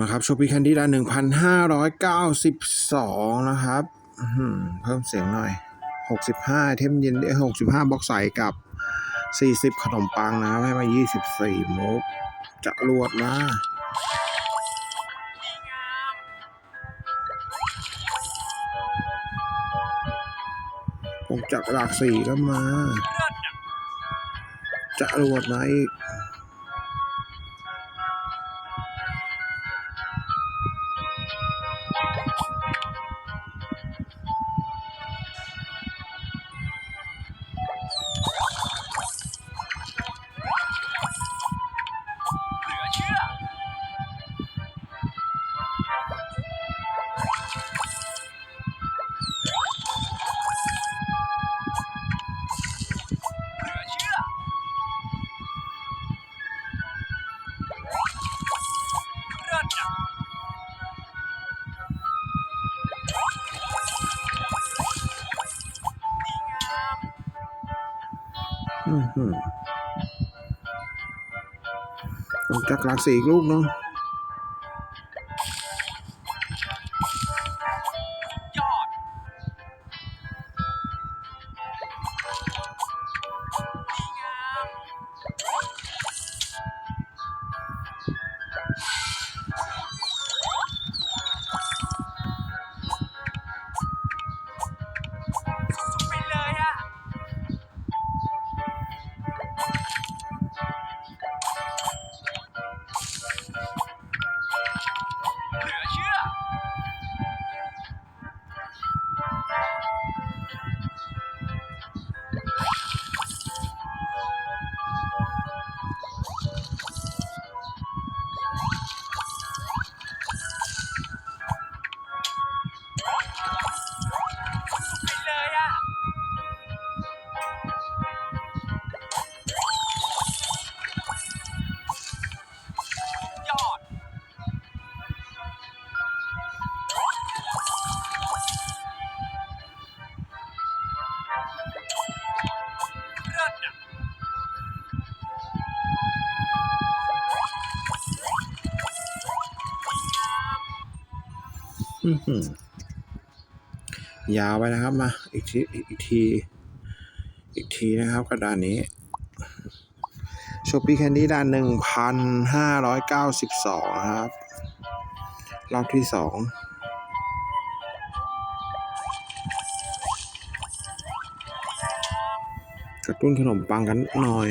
มาครับโชปีแคนดี้ละหนึ่งพันห้าร้อยเก้าสิบสองนะครับเพิ่มเสียงหน่อยหกสิบห้าเทมเย็นหกสิบห้าบ็อกใสกับสี่สิบขนมปังนะครับให้มายี่สิบสี่มุกจะรวดมาผมจากหลักสี่ก็มา จะรวดมาอีก อือหือผมจากหลักสี่อีกลูกเนาะ Okay. ยาวไปนะครับมา อีกทีอีกที อีกทีนะครับกระดานนี้โชปปี้แคนดี้ด้านหนึ่งพันห้าร้อยเก้าสิบสองนะครับ รอบที่สองกระตุ้นขนมปังกันหน่อย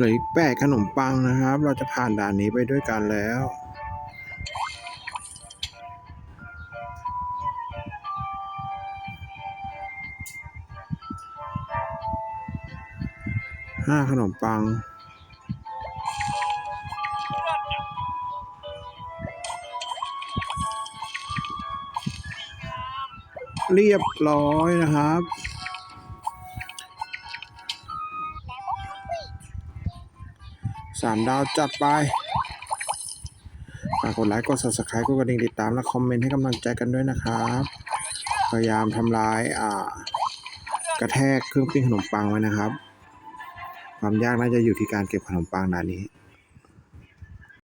เหลืออีกแปดขนมปังนะครับ เราจะผ่านด่านนี้ไปด้วยกันแล้วห้าขนมปังเลิศนะเรียบร้อยนะครับ สามดาวจัดไปฝากกดไลค์กด subscribe กดกระดิ่งติดตามและคอมเมนต์ให้กำลังใจกันด้วยนะครับ พยายามทำลายอ่ากระแทกเครื่องปิ้งขนมปังไว้นะครับ ความยากน่าจะอยู่ที่การเก็บขนมปังด่านนี้